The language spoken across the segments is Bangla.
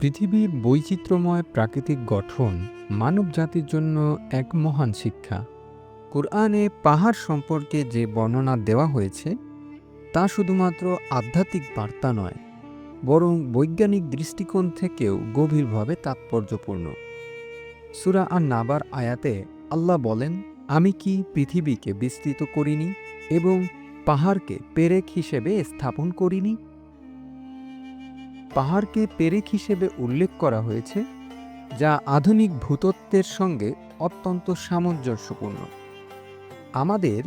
পৃথিবীর বৈচিত্র্যময় প্রাকৃতিক গঠন মানব জাতির জন্য এক মহান শিক্ষা। কোরআনে পাহাড় সম্পর্কে যে বর্ণনা দেওয়া হয়েছে, তা শুধুমাত্র আধ্যাত্মিক বার্তা নয়, বরং বৈজ্ঞানিক দৃষ্টিকোণ থেকেও গভীরভাবে তাৎপর্যপূর্ণ। সুরা আর নাবার আয়াতে আল্লাহ বলেন, আমি কি পৃথিবীকে বিস্তৃত করিনি এবং পাহাড়কে পেরেক হিসেবে স্থাপন করিনি? পাহাড়কে পেরেক হিসেবে উল্লেখ করা হয়েছে, যা আধুনিক ভূতত্ত্বের সঙ্গে অত্যন্ত সামঞ্জস্যপূর্ণ। আমাদের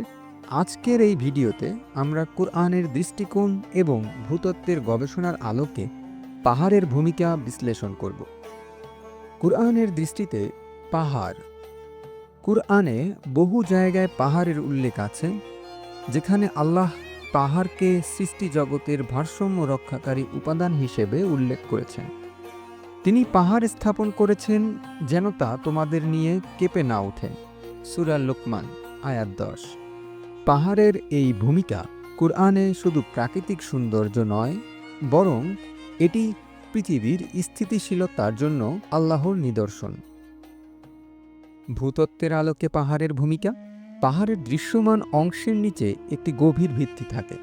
আজকের এই ভিডিওতে আমরা কোরআনের দৃষ্টিকোণ এবং ভূতত্ত্বের গবেষণার আলোকে পাহাড়ের ভূমিকা বিশ্লেষণ করব। কোরআনের দৃষ্টিতে পাহাড়। কোরআনে বহু জায়গায় পাহাড়ের উল্লেখ আছে, যেখানে আল্লাহ পাহাড়কে সৃষ্টি জগতের ভারসাম্য রক্ষাকারী উপাদান হিসেবে উল্লেখ করেছেন। তিনি পাহাড় স্থাপন করেছেন যেন তা তোমাদের নিয়ে কেঁপে না ওঠে। সুরা লোকমান, আয়াত দশ। পাহাড়ের এই ভূমিকা কোরআনে শুধু প্রাকৃতিক সৌন্দর্য নয়, বরং এটি পৃথিবীর স্থিতিশীলতার জন্য আল্লাহর নিদর্শন। ভূতত্ত্বের আলোকে পাহাড়ের ভূমিকা? পাহাড়ের দৃশ্যমান অংশের নিচে একটি গভীর ভিত্তি থাকে,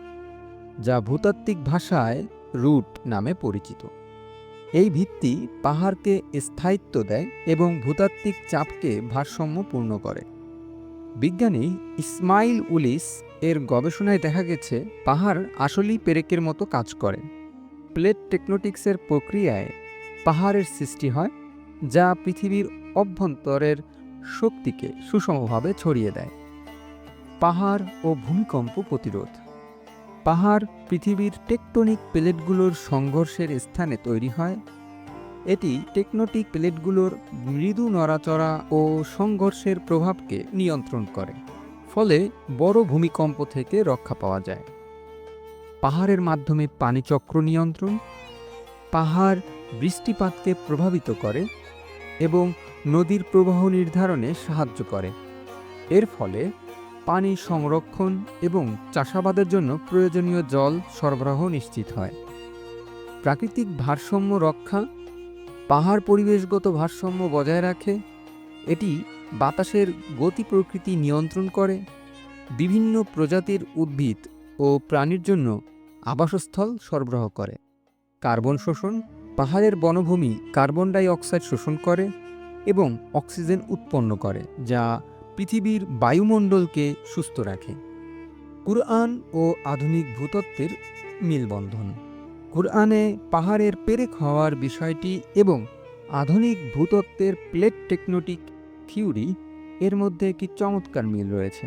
যা ভূতাত্ত্বিক ভাষায় রুট নামে পরিচিত। এই ভিত্তি পাহাড়কে স্থায়িত্ব দেয় এবং ভূতাত্ত্বিক চাপকে ভারসাম্যপূর্ণ করে। বিজ্ঞানী ইসমাইল উলিস এর গবেষণায় দেখা গেছে, পাহাড় আসলেই পেরেকের মতো কাজ করে। প্লেট টেকনোটিক্সের প্রক্রিয়ায় পাহাড়ের সৃষ্টি হয়, যা পৃথিবীর অভ্যন্তরের শক্তিকে সুষমভাবে ছড়িয়ে দেয়। পাহাড় ও ভূমিকম্প প্রতিরোধ। পাহাড় পৃথিবীর টেকটনিক প্লেটগুলোর সংঘর্ষের স্থানে তৈরি হয়। এটি টেকনোটিক প্লেটগুলোর মৃদু নড়াচড়া ও সংঘর্ষের প্রভাবকে নিয়ন্ত্রণ করে, ফলে বড় ভূমিকম্প থেকে রক্ষা পাওয়া যায়। পাহাড়ের মাধ্যমে পানিচক্র নিয়ন্ত্রণ, পাহাড় বৃষ্টিপাতকে প্রভাবিত করে এবং নদীর প্রবাহ নির্ধারণে সাহায্য করে। এর ফলে পানি সংরক্ষণ এবং চাষাবাদের জন্য প্রয়োজনীয় জল সরবরাহ নিশ্চিত হয়। প্রাকৃতিক ভারসাম্য রক্ষা, পাহাড় পরিবেশগত ভারসাম্য বজায় রাখে, এটি বাতাসের গতি প্রকৃতি নিয়ন্ত্রণ করে, বিভিন্ন প্রজাতির উদ্ভিদ ও প্রাণীর জন্য আবাসস্থল সরবরাহ করে। কার্বন শোষণ, পাহাড়ের বনভূমি কার্বন ডাই অক্সাইড শোষণ করে এবং অক্সিজেন উৎপন্ন করে, যা পৃথিবীর বায়ুমণ্ডলকে সুস্থ রাখে। কুরআন ও আধুনিক ভূতত্ত্বের মিলবন্ধন। কুরআনে পাহাড়ের পেরেক হওয়ার বিষয়টি এবং আধুনিক ভূতত্ত্বের প্লেট টেকনোটিক থিওরি এর মধ্যে একটি চমৎকার মিল রয়েছে।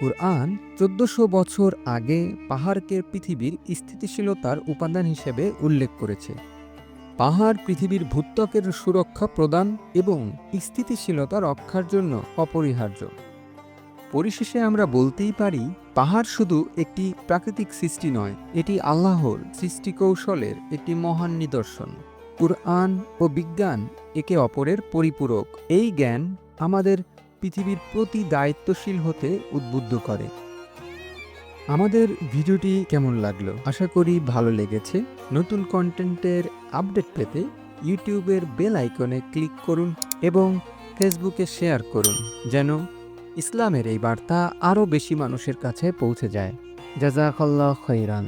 কুরআন চোদ্দশো বছর আগে পাহাড়কে পৃথিবীর স্থিতিশীলতার উপাদান হিসেবে উল্লেখ করেছে। পাহাড় পৃথিবীর ভূত্বকের সুরক্ষা প্রদান এবং স্থিতিশীলতা রক্ষার জন্য অপরিহার্য। পরিশেষে আমরা বলতেই পারি, পাহাড় শুধু একটি প্রাকৃতিক সৃষ্টি নয়, এটি আল্লাহর সৃষ্টি কৌশলের একটি মহান নিদর্শন। কুরআন ও বিজ্ঞান একে অপরের পরিপূরক। এই জ্ঞান আমাদের পৃথিবীর প্রতি দায়িত্বশীল হতে উদ্বুদ্ধ করে। আমাদের ভিডিওটি কেমন লাগল? আশা করি ভালো লেগেছে। নতুন কন্টেন্টের আপডেট পেতে ইউটিউবের বেল আইকনে ক্লিক করুন এবং ফেসবুকে শেয়ার করুন, যেন ইসলামের এই বার্তা আরও বেশি মানুষের কাছে পৌঁছে যায়। জাজাকল্লা খৈরান